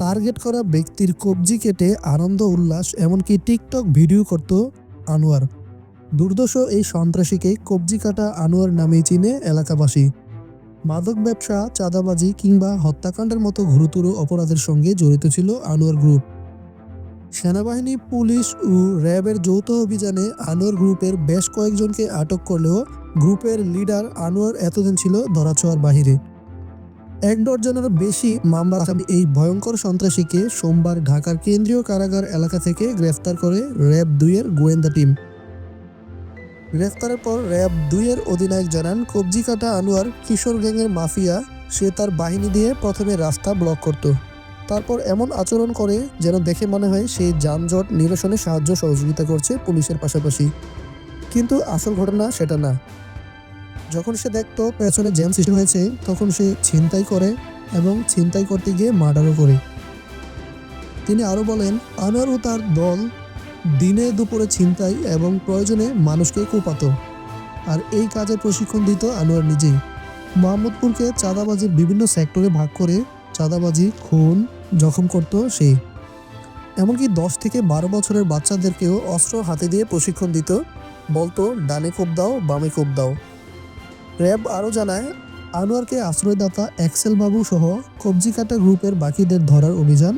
Target করা ব্যক্তির কবজি কেটে আনন্দ, উল্লাস, এমনকি টিকটক ভিডিও করত আনোয়ার। দুর্দশ এই সন্ত্রাসীকে কবজি কাটা আনোয়ার নামেই চিনে এলাকাবাসী। মাদক ব্যবসা, চাঁদাবাজি কিংবা হত্যাকাণ্ডের মতো গুরুতর অপরাধের সঙ্গে জড়িত ছিল আনোয়ার গ্রুপ। সেনাবাহিনী, পুলিশ ও র্যাবের যৌথ অভিযানে আনোয়ার গ্রুপের বেশ কয়েকজনকে আটক করলেও গ্রুপের লিডার আনোয়ার এতদিন ছিল ধরাছোঁয়ার বাহিরে। এক ডজনের বেশি মামলা এই ভয়ঙ্কর সন্ত্রাসীকে সোমবার ঢাকার কেন্দ্রীয় কারাগার এলাকা থেকে গ্রেফতার করে র্যাব দুইয়ের গোয়েন্দা টিম। গ্রেফতারের পর র্যাব দুইয়ের অধিনায়ক জানান, কবজি কাটা আনোয়ার কিশোর গ্যাংয়ের মাফিয়া, সে তার বাহিনী দিয়ে প্রথমে রাস্তা ব্লক করত। তারপর এমন আচরণ করে যেন দেখে মনে হয় সে যানজট নিরসনে সাহায্য সহযোগিতা করছে পুলিশের পাশাপাশি। কিন্তু আসল ঘটনা সেটা না। যখন সে দেখতো পেছনে জ্যাম সৃষ্টি হয়েছে, তখন সে ছিনতাই করে এবং ছিনতাই করতে গিয়ে মার্ডারও করে। তিনি আরও বলেন, আনোয়ার ও তার দল দিনে দুপুরে ছিনতাই এবং প্রয়োজনে মানুষকে কোপাতো। আর এই কাজের প্রশিক্ষণ দিত আনোয়ার নিজেই। মোহাম্মদপুরকে চাঁদাবাজির বিভিন্ন সেক্টরে ভাগ করে চাঁদাবাজি, খুন, জখম করত সে। এমনকি দশ থেকে বারো বছরের বাচ্চাদেরকেও অস্ত্র হাতে দিয়ে প্রশিক্ষণ দিত, বলতো, ডানে কোপ দাও, বামে কোপ দাও। র্যাব আরও জানায় আনোয়ারকে আশ্রয়দাতা এক্সেল বাবু সহ কবজিকাটা গ্রুপের বাকিদের ধরার অভিযান